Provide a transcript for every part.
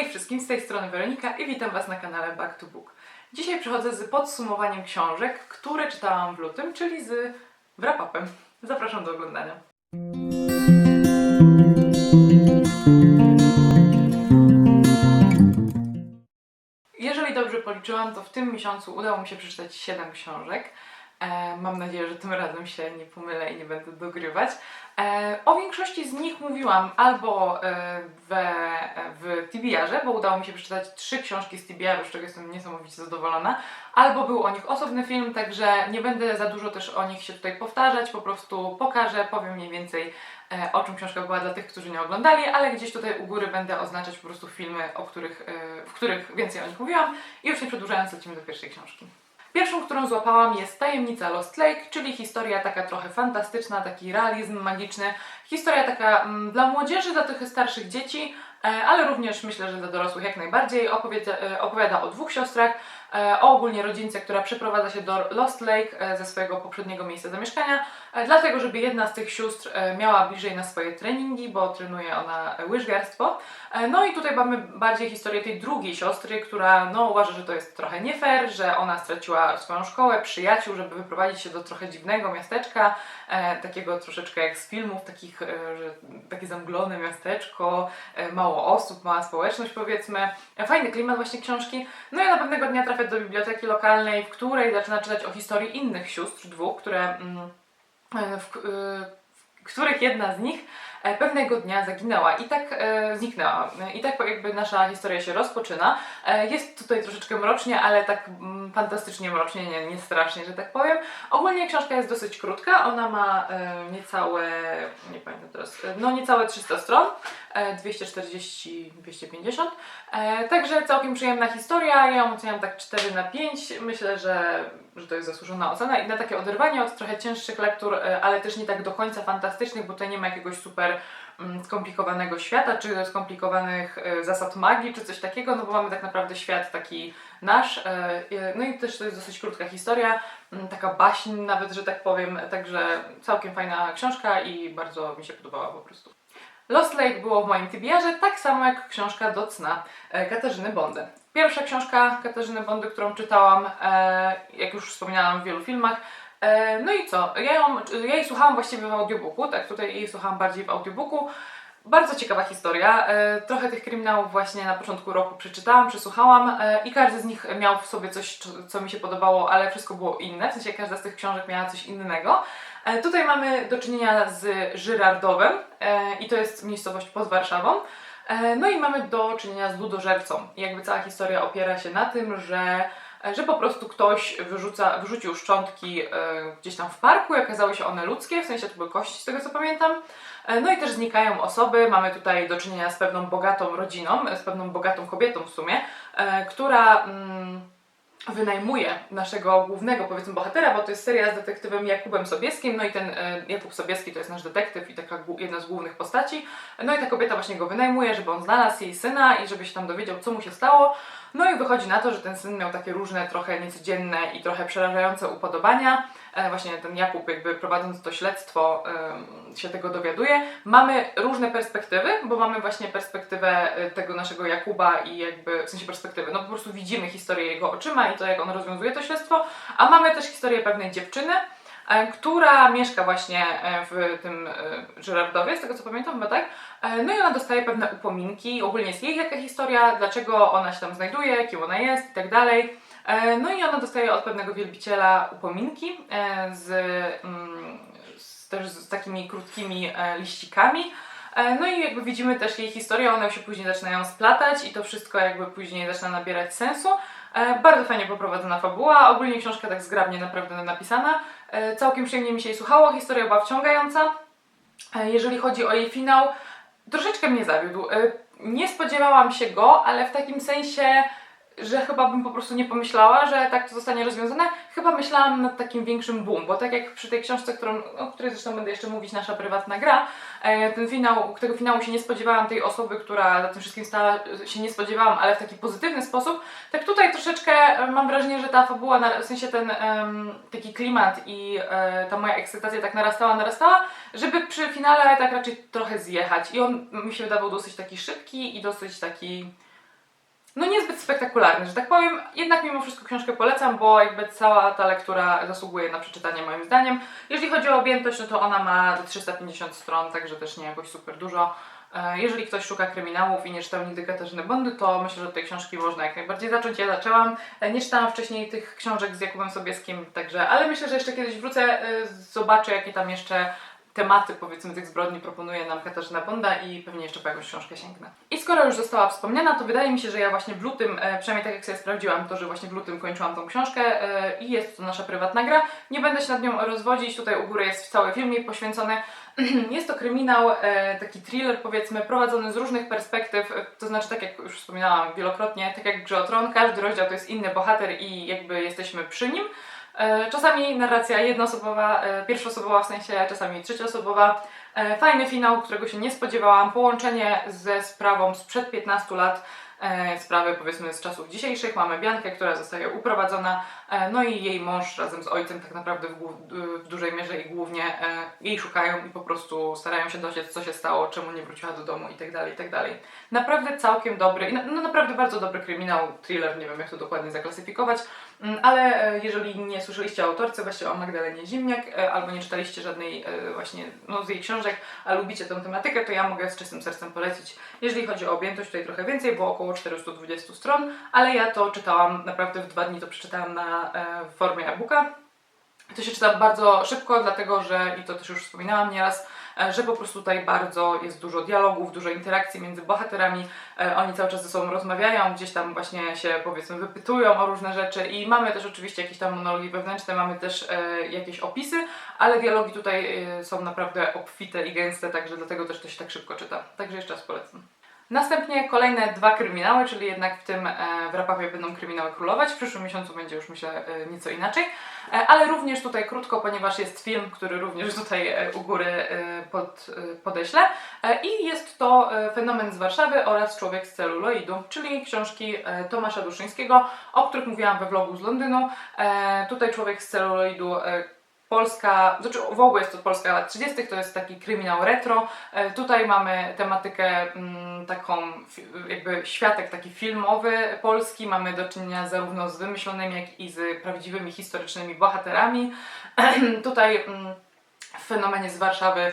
Hej wszystkim, z tej strony Weronika i witam Was na kanale Back to Book. Dzisiaj przychodzę z podsumowaniem książek, które czytałam w lutym, czyli z wrap-upem. Zapraszam do oglądania. Jeżeli dobrze policzyłam, to w tym miesiącu udało mi się przeczytać 7 książek. E, mam nadzieję, że tym razem się nie pomylę i nie będę dogrywać. E, o większości z nich mówiłam albo e, we, w TBR-ze, bo udało mi się przeczytać trzy książki z TBR-u, z czego jestem niesamowicie zadowolona, albo był o nich osobny film, także nie będę za dużo też o nich się tutaj powtarzać, po prostu pokażę, powiem mniej więcej e, o czym książka była dla tych, którzy nie oglądali, ale gdzieś tutaj u góry będę oznaczać po prostu filmy, o których, w których więcej o nich mówiłam i już nie przedłużając lecimy do pierwszej książki. Pierwszą, którą złapałam jest Tajemnica Lost Lake, czyli historia taka trochę fantastyczna, taki realizm magiczny. Historia taka mm, dla młodzieży, dla tych starszych dzieci, e, ale również myślę, że dla dorosłych jak najbardziej. Opowiada, e, opowiada o dwóch siostrach, o ogólnie rodzince, która przeprowadza się do Lost Lake e, ze swojego poprzedniego miejsca zamieszkania, e, dlatego żeby jedna z tych sióstr e, miała bliżej na swoje treningi, bo trenuje ona e, łyżwiarstwo. E, No i tutaj mamy bardziej historię tej drugiej siostry, która no, uważa, że to jest trochę nie fair, że ona straciła swoją szkołę, przyjaciół, żeby wyprowadzić się do trochę dziwnego miasteczka, e, takiego troszeczkę jak z filmów, takich, e, że takie zamglone miasteczko, e, mało osób, mała społeczność powiedzmy. E, Fajny klimat właśnie książki. No i ona pewnego dnia do biblioteki lokalnej, w której zaczyna czytać o historii innych sióstr, dwóch, które... Mm, e, w, e, w których jedna z nich pewnego dnia zaginęła i tak e, zniknęła. E, I tak jakby nasza historia się rozpoczyna. E, jest tutaj troszeczkę mrocznie, ale tak mm, fantastycznie mrocznie, nie, nie strasznie, że tak powiem. Ogólnie książka jest dosyć krótka, ona ma e, niecałe, nie pamiętam teraz, e, no niecałe 300 stron, e, 240-250. E, także całkiem przyjemna historia, ja ją oceniam tak 4 na 5. Myślę, że, że to jest zasłużona ocena i na takie oderwanie od trochę cięższych lektur, e, ale też nie tak do końca fantastycznych, bo tutaj nie ma jakiegoś super mm, skomplikowanego świata, czy skomplikowanych e, zasad magii, czy coś takiego, no bo mamy tak naprawdę świat taki nasz. e, No i też to jest dosyć krótka historia, mm, taka baśń nawet, że tak powiem, także całkiem fajna książka i bardzo mi się podobała po prostu. Lost Lake było w moim TBR-ze, tak samo jak książka do cna e, Katarzyny Bondy. Pierwsza książka Katarzyny Bondy, którą czytałam, jak już wspominałam w wielu filmach. E, no i co? Ja, ją, ja jej słuchałam właściwie w audiobooku, tak tutaj jej słuchałam bardziej w audiobooku. Bardzo ciekawa historia. E, trochę tych kryminałów właśnie na początku roku przeczytałam, przesłuchałam e, i każdy z nich miał w sobie coś, co- mi się podobało, ale wszystko było inne. W sensie każda z tych książek miała coś innego. Tutaj mamy do czynienia z Żyrardowem i to jest miejscowość pod Warszawą. No i mamy do czynienia z ludożercą. Jakby cała historia opiera się na tym, że, że po prostu ktoś wyrzuca, wyrzucił szczątki e, gdzieś tam w parku i okazały się one ludzkie, w sensie to były kości z tego co pamiętam. E, No i też znikają osoby. Mamy tutaj do czynienia z pewną bogatą rodziną, z pewną bogatą kobietą w sumie, e, która mm, wynajmuje naszego głównego, powiedzmy, bohatera, bo to jest seria z detektywem Jakubem Sobieskim, no i ten e, Jakub Sobieski to jest nasz detektyw i taka jedna z głównych postaci. No i ta kobieta właśnie go wynajmuje, żeby on znalazł jej syna i żeby się tam dowiedział, co mu się stało. No i wychodzi na to, że ten syn miał takie różne, trochę niecodzienne i trochę przerażające upodobania. E, właśnie ten Jakub, jakby prowadząc to śledztwo, się tego dowiaduje. Mamy różne perspektywy, bo mamy właśnie perspektywę e, tego naszego Jakuba i jakby, w sensie perspektywy, no po prostu widzimy historię jego oczyma i to, jak on rozwiązuje to śledztwo, a mamy też historię pewnej dziewczyny, e, która mieszka właśnie w tym Żyrardowie, z tego co pamiętam, chyba tak. No i ona dostaje pewne upominki, ogólnie jest jej jaka historia, dlaczego ona się tam znajduje, kim ona jest i tak dalej. E, No i ona dostaje od pewnego wielbiciela upominki e, z, mm, z, też z takimi krótkimi e, liścikami. No i jakby widzimy też jej historię, one się później zaczynają splatać i to wszystko jakby później zaczyna nabierać sensu. Bardzo fajnie poprowadzona fabuła, ogólnie książka tak zgrabnie naprawdę napisana. Całkiem przyjemnie mi się jej słuchało, historia była wciągająca. Jeżeli chodzi o jej finał, troszeczkę mnie zawiódł. Nie spodziewałam się go, ale w takim sensie, że chyba bym po prostu nie pomyślała, że tak to zostanie rozwiązane. Chyba myślałam nad takim większym boom, bo tak jak przy tej książce, którą, o której zresztą będę jeszcze mówić, nasza prywatna gra, e, ten finał, tego finału się nie spodziewałam tej osoby, która za tym wszystkim stała, się nie spodziewałam, ale w taki pozytywny sposób, tak tutaj troszeczkę e, mam wrażenie, że ta fabuła, na- w sensie ten taki klimat i e, ta moja ekscytacja tak narastała, narastała, żeby przy finale tak raczej trochę zjechać. I on mi się wydawał dosyć taki szybki i dosyć taki no niezbyt spektakularny, że tak powiem. Jednak mimo wszystko książkę polecam, bo jakby cała ta lektura zasługuje na przeczytanie moim zdaniem. Jeżeli chodzi o objętość, no to ona ma 350 stron, także też nie jakoś super dużo. E, Jeżeli ktoś szuka kryminałów i nie czytał nigdy Katarzyny Bondy, to myślę, że od tej książki można jak najbardziej zacząć. Ja zaczęłam, e, nie czytałam wcześniej tych książek z Jakubem Sobieskim, także, ale myślę, że jeszcze kiedyś wrócę, e, zobaczę jakie tam jeszcze tematy powiedzmy tych zbrodni proponuje nam Katarzyna Bonda i pewnie jeszcze po jakąś książkę sięgnę. I skoro już została wspomniana, to wydaje mi się, że ja właśnie w lutym, e, przynajmniej tak jak sobie sprawdziłam, to że właśnie w lutym kończyłam tą książkę e, i jest to nasza prywatna gra. Nie będę się nad nią rozwodzić, tutaj u góry jest cały film jej poświęcony. Jest to kryminał, e, taki thriller powiedzmy, prowadzony z różnych perspektyw, to znaczy tak jak już wspominałam wielokrotnie, tak jak Grze o Tron, każdy rozdział to jest inny bohater i jakby jesteśmy przy nim. E, Czasami narracja jednoosobowa, e, pierwszoosobowa w sensie, czasami trzecioosobowa. E, Fajny finał, którego się nie spodziewałam. Połączenie ze sprawą sprzed 15 lat, sprawy powiedzmy z czasów dzisiejszych. Mamy Biankę, która zostaje uprowadzona, e, no i jej mąż razem z ojcem tak naprawdę w, w dużej mierze i głównie e, jej szukają i po prostu starają się dociec, co się stało, czemu nie wróciła do domu i tak dalej, i tak. Naprawdę całkiem dobry, no naprawdę bardzo dobry kryminał, thriller, nie wiem jak to dokładnie zaklasyfikować, Mm, ale e, jeżeli nie słyszeliście o autorce, weźcie o Magdalenie Zimniak, e, albo nie czytaliście żadnej e, właśnie no, z jej książek, a lubicie tę tematykę, to ja mogę z czystym sercem polecić. Jeżeli chodzi o objętość, tutaj trochę więcej, bo około 420 stron, ale ja to czytałam naprawdę w dwa dni, to przeczytałam na, e, w formie e-booka. To się czyta bardzo szybko, dlatego że, i to też już wspominałam nieraz, e, że po prostu tutaj bardzo jest dużo dialogów, dużo interakcji między bohaterami. E, Oni cały czas ze sobą rozmawiają, gdzieś tam właśnie się powiedzmy wypytują o różne rzeczy i mamy też oczywiście jakieś tam monologi wewnętrzne, mamy też e, jakieś opisy, ale dialogi tutaj e, są naprawdę obfite i gęste, także dlatego też to się tak szybko czyta. Także jeszcze raz polecam. Następnie kolejne dwa kryminały, czyli jednak w tym e, w rapapie będą kryminały królować. W przyszłym miesiącu będzie już myślę e, nieco inaczej, e, ale również tutaj krótko, ponieważ jest film, który również tutaj u góry pod, podeślę. I jest to Fenomen z Warszawy oraz Człowiek z celuloidu, czyli książki Tomasza Duszyńskiego, o których mówiłam we vlogu z Londynu. Tutaj Człowiek z celuloidu Polska, znaczy w ogóle jest to Polska lat 30., to jest taki kryminał retro. E, Tutaj mamy tematykę mm, taką, jakby światek taki filmowy polski. Mamy do czynienia zarówno z wymyślonymi, jak i z prawdziwymi historycznymi bohaterami. Tutaj mm, w fenomenie z Warszawy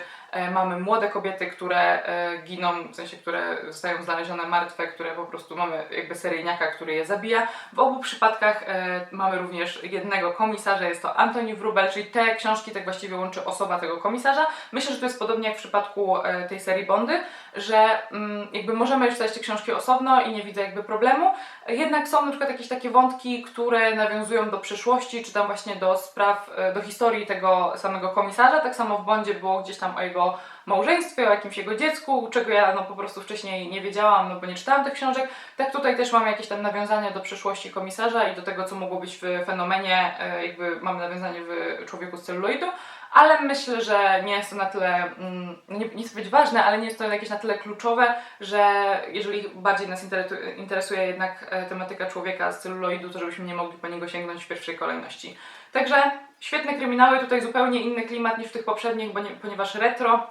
mamy młode kobiety, które e, giną, w sensie, które zostają znalezione martwe, które po prostu mamy jakby seryjniaka, który je zabija. W obu przypadkach e, mamy również jednego komisarza, jest to Antoni Wrubel, czyli te książki tak właściwie łączy osoba tego komisarza. Myślę, że to jest podobnie jak w przypadku e, tej serii Bondy, że mm, jakby możemy już czytać te książki osobno i nie widzę jakby problemu. Jednak są na przykład jakieś takie wątki, które nawiązują do przyszłości, czy tam właśnie do spraw, e, do historii tego samego komisarza. Tak samo w Bondzie było gdzieś tam o jego małżeństwie, o jakimś jego dziecku, czego ja no po prostu wcześniej nie wiedziałam, no bo nie czytałam tych książek. Tak tutaj też mamy jakieś tam nawiązania do przyszłości komisarza i do tego, co mogło być w fenomenie, e, jakby mamy nawiązanie w człowieku z celuloidu. Ale myślę, że nie jest to na tyle, mm, nie, nie chcę być ważne, ale nie jest to jakieś na tyle kluczowe, że jeżeli bardziej nas interesu- interesuje jednak e, tematyka człowieka z celuloidu, to żebyśmy nie mogli po niego sięgnąć w pierwszej kolejności. Także świetne kryminały, tutaj zupełnie inny klimat niż w tych poprzednich, bo nie, ponieważ retro,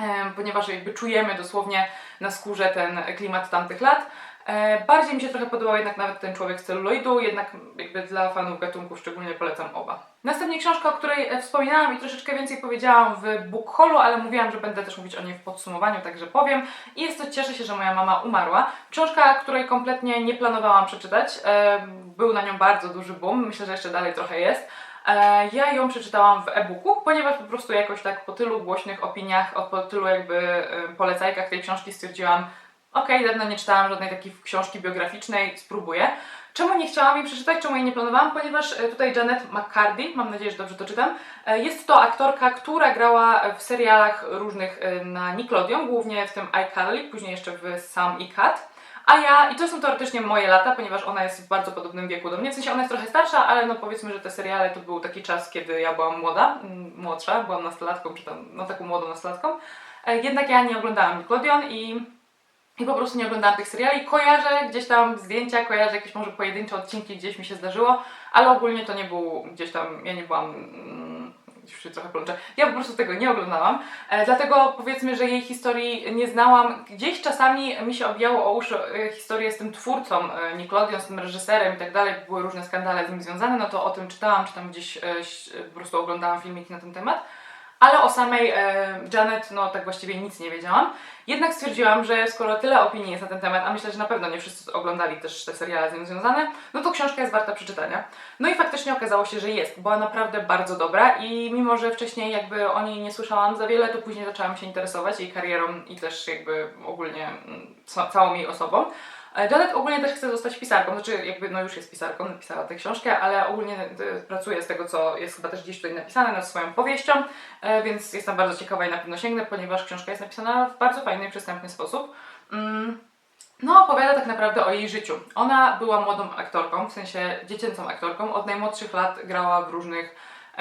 em, ponieważ jakby czujemy dosłownie na skórze ten klimat tamtych lat. E, Bardziej mi się trochę podobał jednak nawet ten człowiek z celuloidu, jednak jakby dla fanów gatunku szczególnie polecam oba. Następnie książka, o której e, wspominałam i troszeczkę więcej powiedziałam w book ale mówiłam, że będę też mówić o niej w podsumowaniu, także powiem. I jest to Cieszę się, że moja mama umarła. Książka, której kompletnie nie planowałam przeczytać. E, Był na nią bardzo duży boom, myślę, że jeszcze dalej trochę jest. E, Ja ją przeczytałam w e-booku, ponieważ po prostu jakoś tak po tylu głośnych opiniach, po tylu jakby e, polecajkach tej książki stwierdziłam, okej, dawno nie czytałam żadnej takiej książki biograficznej, spróbuję. Czemu nie chciałam jej przeczytać, czemu jej nie planowałam? Ponieważ e, tutaj Janet McCarthy, mam nadzieję, że dobrze to czytam, jest to aktorka, która grała w serialach różnych na Nickelodeon, głównie w tym iCarly, później jeszcze w Sam i Cat. A ja, i to są teoretycznie moje lata, ponieważ ona jest w bardzo podobnym wieku do mnie, w sensie ona jest trochę starsza, ale no powiedzmy, że te seriale to był taki czas, kiedy ja byłam młoda, młodsza, byłam nastolatką, czy tam, no taką młodą nastolatką. E, Jednak ja nie oglądałam Nickelodeon i i po prostu nie oglądałam tych seriali. Kojarzę gdzieś tam zdjęcia, kojarzę jakieś może pojedyncze odcinki, gdzieś mi się zdarzyło, ale ogólnie to nie był gdzieś tam, ja nie byłam już się trochę plączę. Ja po prostu tego nie oglądałam, e, dlatego powiedzmy, że jej historii nie znałam. Gdzieś czasami mi się obijało o uszy e, historię z tym twórcą e, Nickelodeon, z tym reżyserem i tak dalej, były różne skandale z nim związane, no to o tym czytałam, czy tam gdzieś e, po prostu oglądałam filmiki na ten temat. Ale o samej e, Janet, no tak właściwie nic nie wiedziałam. Jednak stwierdziłam, że skoro tyle opinii jest na ten temat, a myślę, że na pewno nie wszyscy oglądali też te seriale z nią związane, no to książka jest warta przeczytania. No i faktycznie okazało się, że jest. Była naprawdę bardzo dobra i mimo, że wcześniej jakby o niej nie słyszałam za wiele, to później zaczęłam się interesować jej karierą i też jakby ogólnie mm, ca- całą jej osobą. Janet ogólnie też chce zostać pisarką, znaczy jakby no już jest pisarką, napisała tę książkę, ale ogólnie e, pracuje z tego, co jest chyba też gdzieś tutaj napisane nad swoją powieścią, e, więc jestem bardzo ciekawa i na pewno sięgnę, ponieważ książka jest napisana w bardzo fajny przystępny sposób. Mm. No, opowiada tak naprawdę o jej życiu. Ona była młodą aktorką, w sensie dziecięcą aktorką. Od najmłodszych lat grała w różnych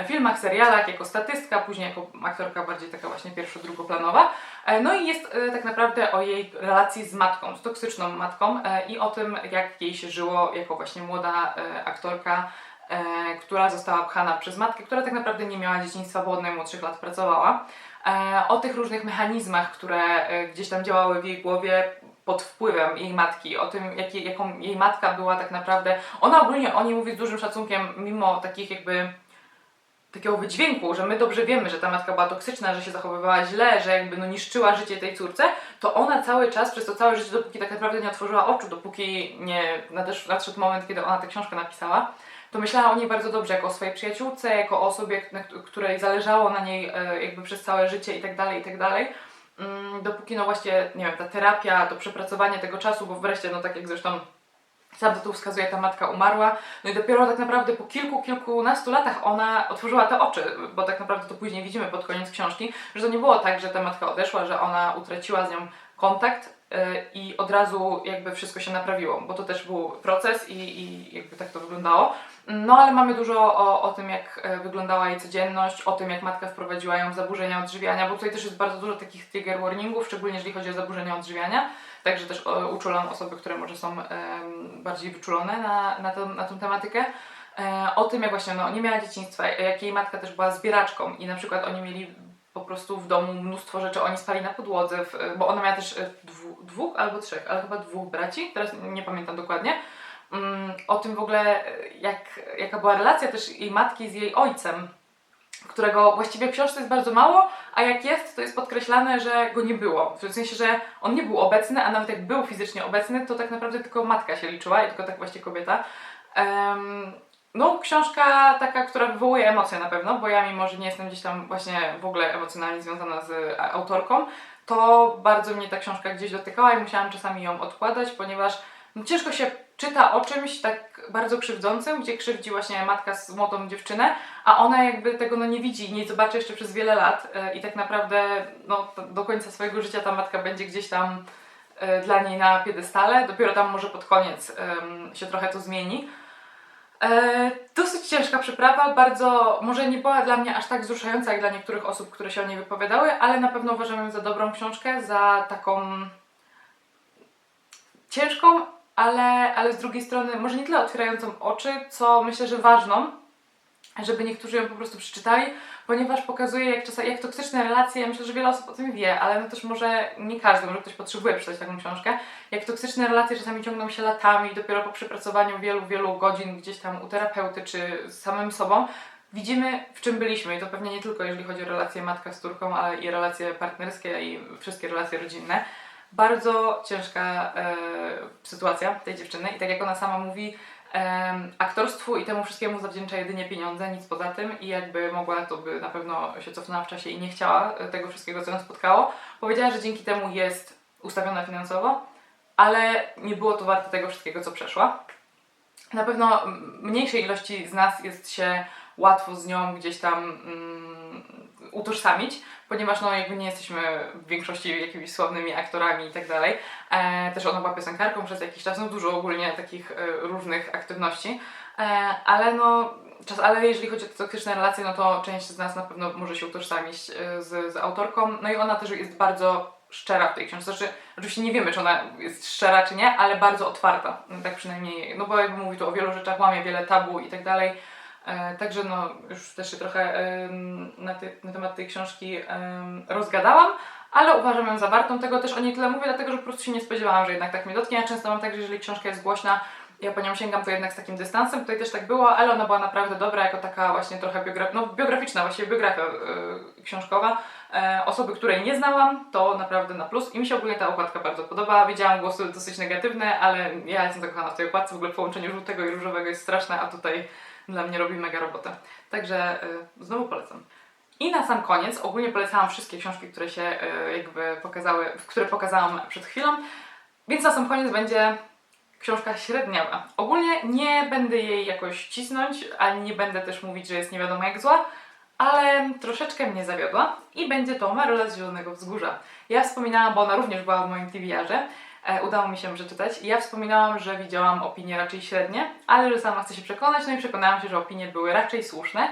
filmach, serialach, jako statystka, później jako aktorka bardziej taka właśnie pierwszo-drugoplanowa. E, No i jest e, tak naprawdę o jej relacji z matką, z toksyczną matką e, i o tym, jak jej się żyło jako właśnie młoda aktorka, która została pchana przez matkę, która tak naprawdę nie miała dzieciństwa, bo od najmłodszych lat pracowała. O tych różnych mechanizmach, które gdzieś tam działały w jej głowie pod wpływem jej matki, o tym, jakie, jaką jej matka była tak naprawdę. Ona ogólnie o niej mówi z dużym szacunkiem, mimo takich jakby takiego wydźwięku, że my dobrze wiemy, że ta matka była toksyczna, że się zachowywała źle, że jakby no niszczyła życie tej córce, to ona cały czas, przez to całe życie, dopóki tak naprawdę nie otworzyła oczu, dopóki nie nadszedł moment, kiedy ona tę książkę napisała, to myślała o niej bardzo dobrze, jako o swojej przyjaciółce, jako o osobie, której zależało na niej e, jakby przez całe życie i tak dalej, i tak dalej. Mm, Dopóki no właśnie, nie wiem, ta terapia, to przepracowanie tego czasu, bo wreszcie, no tak jak zresztą sam tytuł wskazuje, ta matka umarła, no i dopiero tak naprawdę po kilku, kilkunastu latach ona otworzyła te oczy, bo tak naprawdę to później widzimy pod koniec książki, że to nie było tak, że ta matka odeszła, że ona utraciła z nią kontakt yy, i od razu jakby wszystko się naprawiło, bo to też był proces i, i jakby tak to wyglądało. No ale mamy dużo o, o tym, jak e, wyglądała jej codzienność, o tym, jak matka wprowadziła ją w zaburzenia odżywiania, bo tutaj też jest bardzo dużo takich trigger warningów, szczególnie jeżeli chodzi o zaburzenia odżywiania. Także też e, uczulam osoby, które może są bardziej wyczulone na, na, tą, na tą tematykę. E, o tym, jak właśnie no, nie miała dzieciństwa, jak jej matka też była zbieraczką i na przykład oni mieli po prostu w domu mnóstwo rzeczy, oni spali na podłodze, w, bo ona miała też e, dwu, dwóch albo trzech, ale chyba dwóch braci, teraz nie pamiętam dokładnie. Mm, o tym w ogóle, e, jak, jaka była relacja też jej matki z jej ojcem, którego właściwie w książce jest bardzo mało, a jak jest, to jest podkreślane, że go nie było. W sensie, że on nie był obecny, a nawet jak był fizycznie obecny, to tak naprawdę tylko matka się liczyła i tylko tak właśnie kobieta. No, książka taka, która wywołuje emocje na pewno, bo ja mimo, że nie jestem gdzieś tam właśnie w ogóle emocjonalnie związana z a- autorką, to bardzo mnie ta książka gdzieś dotykała i musiałam czasami ją odkładać, ponieważ no, ciężko się czyta o czymś tak bardzo krzywdzącym, gdzie krzywdzi właśnie matka z młodą dziewczynę, a ona jakby tego no nie widzi nie zobaczy jeszcze przez wiele lat e, i tak naprawdę no, do końca swojego życia ta matka będzie gdzieś tam e, dla niej na piedestale, dopiero tam może pod koniec em, się trochę to zmieni. E, dosyć ciężka przyprawa, bardzo, może nie była dla mnie aż tak wzruszająca jak dla niektórych osób, które się o niej wypowiadały, ale na pewno uważam ją za dobrą książkę, za taką ciężką, ale, ale z drugiej strony może nie tyle otwierającą oczy, co myślę, że ważną, żeby niektórzy ją po prostu przeczytali, ponieważ pokazuje jak, czasami, jak toksyczne relacje, ja myślę, że wiele osób o tym wie, ale no też może nie każdy, może ktoś potrzebuje przeczytać taką książkę, jak toksyczne relacje czasami ciągną się latami, dopiero po przepracowaniu wielu, wielu godzin gdzieś tam u terapeuty czy z samym sobą, widzimy w czym byliśmy i to pewnie nie tylko jeżeli chodzi o relacje matka z córką, ale i relacje partnerskie i wszystkie relacje rodzinne. Bardzo ciężka e, sytuacja tej dziewczyny i tak jak ona sama mówi, aktorstwu i temu wszystkiemu zawdzięcza jedynie pieniądze, nic poza tym i jakby mogła, to by na pewno się cofnęła w czasie i nie chciała e, tego wszystkiego, co ją spotkało. Powiedziała, że dzięki temu jest ustawiona finansowo, ale nie było to warte tego wszystkiego, co przeszła. Na pewno mniejszej ilości z nas jest się łatwo z nią gdzieś tam mm, utożsamić, ponieważ no jakby nie jesteśmy w większości jakimiś sławnymi aktorami i tak dalej. E, też ona była piosenkarką przez jakiś czas, no dużo ogólnie takich e, różnych aktywności, e, ale no czas, ale jeżeli chodzi o te toksyczne relacje, no to część z nas na pewno może się utożsamić z, z autorką, no i ona też jest bardzo szczera w tej książce, znaczy oczywiście nie wiemy, czy ona jest szczera, czy nie, ale bardzo otwarta, tak przynajmniej, no bo jakby mówi tu o wielu rzeczach, łamie wiele tabu i tak dalej, Także no, już też się trochę na, na temat tej książki rozgadałam, ale uważam ją za wartą. Tego też o niej tyle mówię, dlatego że po prostu się nie spodziewałam, że jednak tak mnie dotknie. Ja często mam tak, że jeżeli książka jest głośna, ja po nią sięgam to jednak z takim dystansem. Tutaj też tak było, ale ona była naprawdę dobra, jako taka właśnie trochę biogra no, biograficzna, właściwie biografia yy, książkowa. E, osoby, której nie znałam, to naprawdę na plus. I mi się ogólnie ta okładka bardzo podoba. Widziałam głosy dosyć negatywne, ale ja jestem zakochana w tej okładce. W ogóle połączenie żółtego i różowego jest straszne, a tutaj dla mnie robi mega robotę. Także yy, znowu polecam. I na sam koniec ogólnie polecałam wszystkie książki, które się yy, jakby pokazały, które pokazałam przed chwilą. Więc na sam koniec będzie książka średniawa. Ogólnie nie będę jej jakoś cisnąć, ani nie będę też mówić, że jest nie wiadomo jak zła, ale troszeczkę mnie zawiodła i będzie to Maryla z Zielonego Wzgórza. Ja wspominałam, bo ona również była w moim TBR-ze, udało mi się przeczytać ja wspominałam, że widziałam opinie raczej średnie, ale że sama chcę się przekonać, no i przekonałam się, że opinie były raczej słuszne.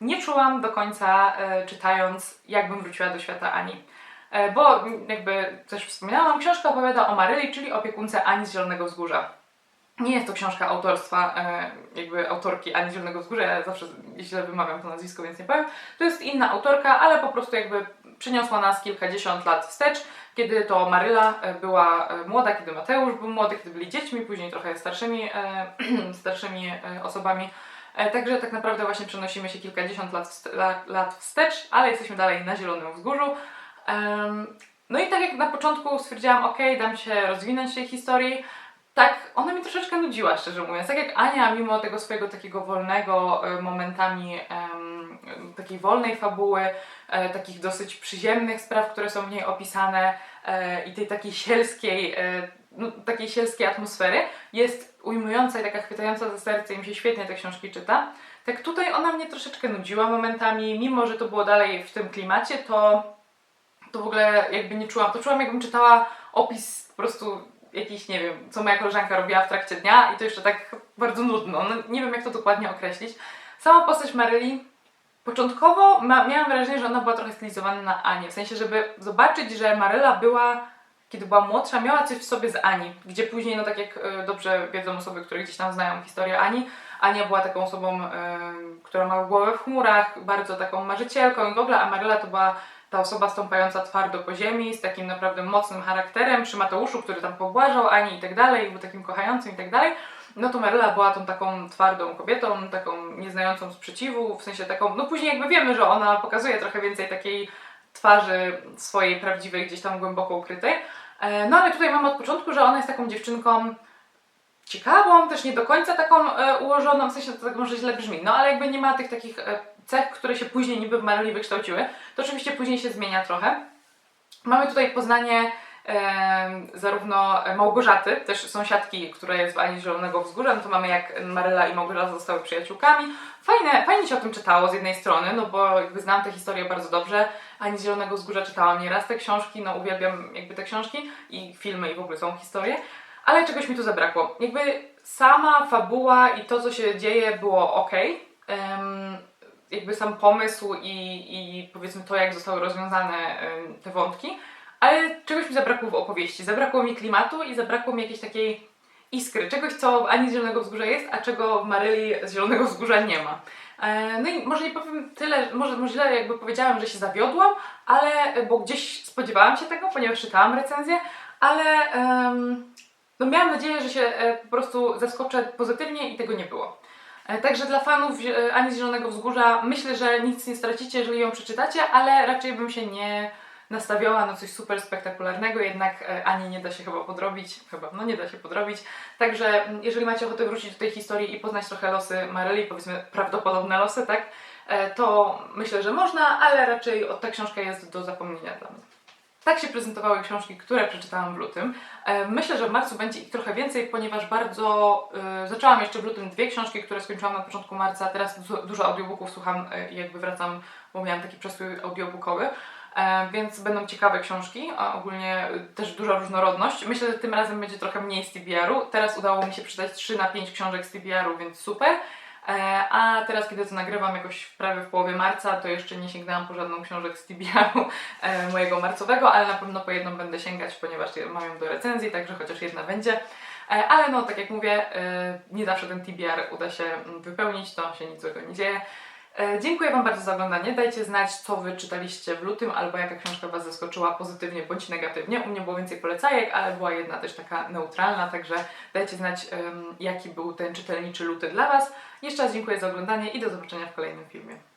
Nie czułam do końca e, czytając, jakbym wróciła do świata Ani. E, Bo jakby też wspominałam, książka opowiada o Maryli, czyli opiekunce Ani z Zielonego Wzgórza. Nie jest to książka autorstwa, e, jakby autorki Ani z Zielonego Wzgórza, ja zawsze źle wymawiam to nazwisko, więc nie powiem. To jest inna autorka, ale po prostu jakby przyniosła nas kilkadziesiąt lat wstecz, kiedy to Maryla e, była e, młoda, kiedy Mateusz był młody, kiedy byli dziećmi, później trochę starszymi, e, starszymi osobami. Także tak naprawdę właśnie przenosimy się kilkadziesiąt lat, lat, wstecz, ale jesteśmy dalej na Zielonym Wzgórzu. No i tak jak na początku stwierdziłam, ok, dam się rozwinąć tej historii, tak ona mi troszeczkę nudziła, szczerze mówiąc. Tak jak Ania, mimo tego swojego takiego wolnego, e, momentami em, takiej wolnej fabuły, e, takich dosyć przyziemnych spraw, które są w niej opisane e, i tej takiej sielskiej, e, no, takiej sielskiej atmosfery, jest ujmująca i taka chwytająca za serce i mi się świetnie te książki czyta. Tak tutaj ona mnie troszeczkę nudziła momentami, mimo że to było dalej w tym klimacie, to to w ogóle jakby nie czułam, to czułam jakbym czytała opis po prostu jakiś, nie wiem, co moja koleżanka robiła w trakcie dnia i to jeszcze tak bardzo nudno, no, nie wiem jak to dokładnie określić. Sama postać Maryli, początkowo ma, miałam wrażenie, że ona była trochę stylizowana na Anię, w sensie, żeby zobaczyć, że Maryla była, kiedy była młodsza, miała coś w sobie z Ani, gdzie później, no tak jak e, dobrze wiedzą osoby, które gdzieś tam znają historię Ani, Ania była taką osobą, e, która ma głowę w chmurach, bardzo taką marzycielką i w ogóle, a Maryla to była ta osoba stąpająca twardo po ziemi, z takim naprawdę mocnym charakterem, przy Mateuszu, który tam pobłażał Ani i tak dalej, był takim kochającym i tak dalej, no to Maryla była tą taką twardą kobietą, taką nieznającą sprzeciwu, w sensie taką, no później jakby wiemy, że ona pokazuje trochę więcej takiej twarzy swojej prawdziwej, gdzieś tam głęboko ukrytej, E, no ale tutaj mamy od początku, że ona jest taką dziewczynką ciekawą, też nie do końca taką e, ułożoną, w sensie to tak może źle brzmi, no ale jakby nie ma tych takich e, cech, które się później niby w Maryli wykształciły. To oczywiście później się zmienia trochę. Mamy tutaj poznanie e, zarówno Małgorzaty, też sąsiadki, która jest w Ani Zielonego Wzgórza, no to mamy jak Maryla i Małgorzata zostały przyjaciółkami. Fajne, fajnie się o tym czytało z jednej strony, no bo jakby znam tę historię bardzo dobrze. Ani Zielonego Wzgórza czytałam nieraz te książki, no uwielbiam jakby te książki i filmy i w ogóle są historie. Ale czegoś mi tu zabrakło. Jakby sama fabuła i to, co się dzieje, było ok. Jakby sam pomysł i, i powiedzmy to, jak zostały rozwiązane te wątki, ale czegoś mi zabrakło w opowieści. Zabrakło mi klimatu i zabrakło mi jakiejś takiej iskry, czegoś, co Ani z Zielonego Wzgórza jest, a czego w Maryli z Zielonego Wzgórza nie ma. E, No i może nie powiem tyle, może, może źle jakby powiedziałam, że się zawiodłam, ale bo gdzieś spodziewałam się tego, ponieważ czytałam recenzję, ale em, no miałam nadzieję, że się e, po prostu zaskoczę pozytywnie i tego nie było. E, Także dla fanów e, Ani Zielonego Wzgórza myślę, że nic nie stracicie, jeżeli ją przeczytacie, ale raczej bym się nie nastawiała na coś super spektakularnego, jednak e, Ani nie da się chyba podrobić, chyba, no nie da się podrobić. Także jeżeli macie ochotę wrócić do tej historii i poznać trochę losy Maryli, powiedzmy prawdopodobne losy, tak, to myślę, że można, ale raczej ta książka jest do zapomnienia dla mnie. Tak się prezentowały książki, które przeczytałam w lutym. E, Myślę, że w marcu będzie ich trochę więcej, ponieważ bardzo e, zaczęłam jeszcze w lutym dwie książki, które skończyłam na początku marca. Teraz dużo, audiobooków słucham e, i jakby wracam, bo miałam taki przestój audiobookowy. Więc będą ciekawe książki, a ogólnie też duża różnorodność. Myślę, że tym razem będzie trochę mniej z TBR-u. Teraz udało mi się przeczytać 3 na 5 książek z TBR-u, więc super. E, A teraz, kiedy to nagrywam jakoś prawie w połowie marca, to jeszcze nie sięgnęłam po żadną książek z TBR-u e, mojego marcowego, ale na pewno po jedną będę sięgać, ponieważ mam ją do recenzji, także chociaż jedna będzie. E, Ale no, tak jak mówię, nie zawsze ten TBR uda się mm, wypełnić, to się nic złego nie dzieje. E, Dziękuję Wam bardzo za oglądanie. Dajcie znać, co Wy czytaliście w lutym, albo jaka książka Was zaskoczyła pozytywnie bądź negatywnie. U mnie było więcej polecajek, ale była jedna też taka neutralna, także dajcie znać, jaki był ten czytelniczy luty dla Was. Jeszcze raz dziękuję za oglądanie i do zobaczenia w kolejnym filmie.